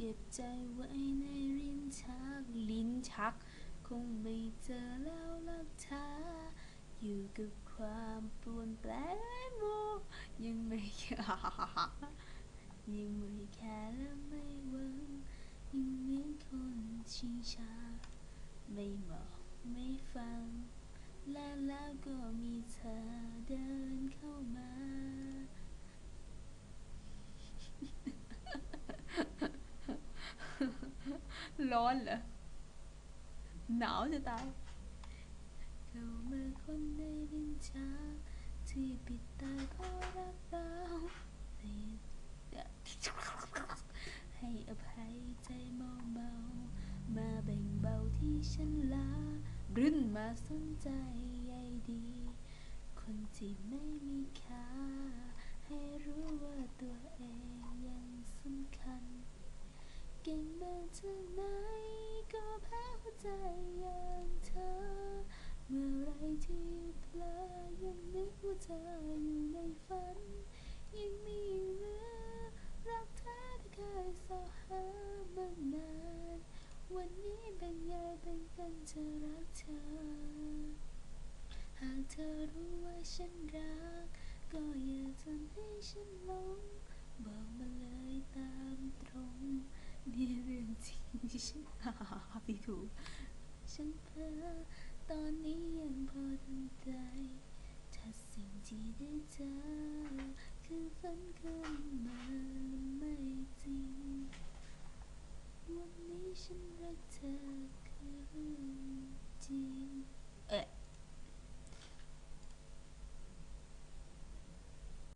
เก็บใจไว้ในลิ้นชัก ลิ้นชัก คงไม่เจอแล้วลักเธออยู่กับความปรวนแปรมัวยังไม่ยังไม่แค่และไม่หวังยังเหมือนคนชิงชา ไม่มองไม่ฟัง และแล้วก็มีเธอเดินเข้ามา ร้อนเหรอ หนาวจะตาย เข้ามาคนในดินชาที่ปิดตาขอรักเราให้อภัยใจเมาเมามาแบ่งเบาที่ฉันลารื่นมาสนใจใยดี คนที่ไม่มีค่า ให้รู้ว่าตัวเองยังสำคัญ เก่งมาไหนก็แพ้หัวใจอย่างเธอ เมื่อไรที่เพลอยังนึกว่าเธออยู่ในฝันยังมีเหลือรักแท้ที่เคยสอหามานาน วันนี้แบ่งใยแบ่งกันจะรักเธอ หากเธอรู้ว่าฉันรัก ก็อย่าทำให้ฉันหลงบอกมาเลยตามตรงนี่ สิฉันหาไม่ถูฉันเพ้อตอนนี้ยังพอทำใจ ถ้าสิ่งที่ได้เจอคือฝันคืน